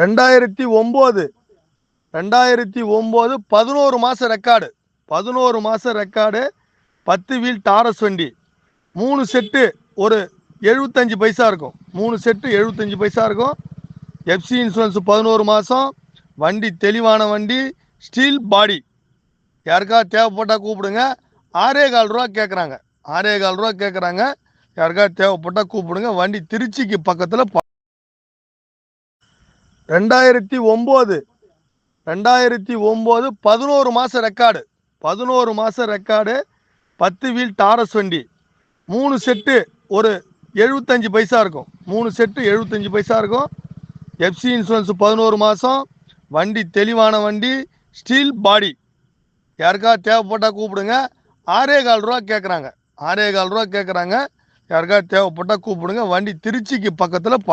ரெண்டாயிரத்தி ஒம்பது. ரெண்டாயிரத்தி ஒம்பது பதினோரு மாதம் ரெக்கார்டு. பதினோரு மாதம் ரெக்கார்டு பத்து வீல் டாரஸ் வண்டி. மூணு செட்டு ஒரு எழுபத்தஞ்சு பைசா இருக்கும். மூணு செட்டு எழுபத்தஞ்சு பைசா இருக்கும். எஃப்சி இன்சூரன்ஸ் பதினோரு மாதம் வண்டி தெளிவான வண்டி ஸ்டீல் பாடி யாருக்கா தேவைப்பட்டால் கூப்பிடுங்க. ஆறே கால் ரூபா கேட்குறாங்க ஆறே கால் ரூபா கேட்குறாங்க யாருக்கா தேவைப்பட்டால் கூப்பிடுங்க. வண்டி திருச்சிக்கு பக்கத்தில் ரெண்டாயிரத்தி ஒம்பது. ரெண்டாயிரத்தி ஒம்பது பதினோரு மாதம் ரெக்கார்டு. பதினோரு மாதம் ரெக்கார்டு பத்து வீல் டாரஸ் வண்டி. மூணு செட்டு ஒரு எழுபத்தஞ்சு பைசா இருக்கும். மூணு செட்டு எழுபத்தஞ்சு பைசா இருக்கும். எஃப்சி இன்சூரன்ஸ் பதினோரு மாதம் வண்டி தெளிவான வண்டி ஸ்டீல் பாடி யாருக்கா தேவைப்பட்டால் கூப்பிடுங்க. ஆறே கால் ரூபா கேட்குறாங்க ஆறே கால் ரூபா கேட்குறாங்க யாருக்கா தேவைப்பட்டால் கூப்பிடுங்க. வண்டி திருச்சிக்கு பக்கத்தில்